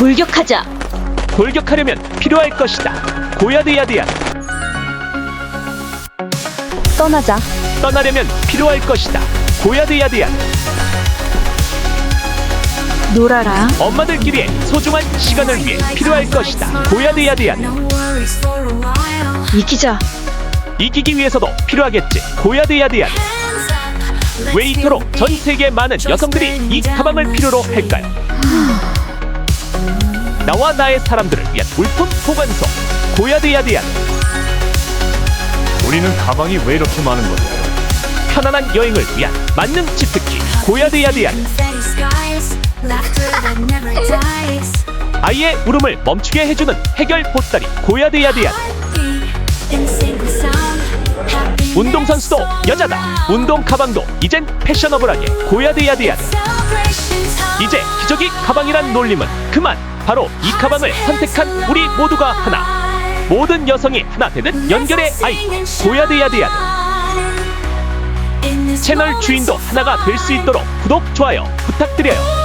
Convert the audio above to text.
돌격하자. 돌격하려면 필요할 것이다. 고야드 야드야. 떠나자. 떠나려면 필요할 것이다. 고야드 야드야. 놀아라. 엄마들끼리의 소중한 시간을 위해 필요할 것이다. 고야드 야드야. 이기자. 이기기 위해서도 필요하겠지. 고야드 야드야. 왜 이토록 전 세계 많은 여성들이 이 가방을 필요로 할까요? 나와 나의 사람들을 위한 물품 보관소 고야드 야드야. 우리는 가방이 왜 이렇게 많은 걸까요? 편안한 여행을 위한 만능 치트키 고야드 야드야. 아이의 울음을 멈추게 해주는 해결 보따리 고야드 야드야. 운동선수도 여자다. 운동 가방도 이젠 패셔너블하게 고야드 야드야. 이제 기저귀 가방이란 놀림은 그만. 바로 이 가방을 선택한 우리 모두가 하나. 모든 여성이 하나 되는 연결의 아이 고야드 야드야. 채널 주인도 하나가 될 수 있도록 구독, 좋아요 부탁드려요.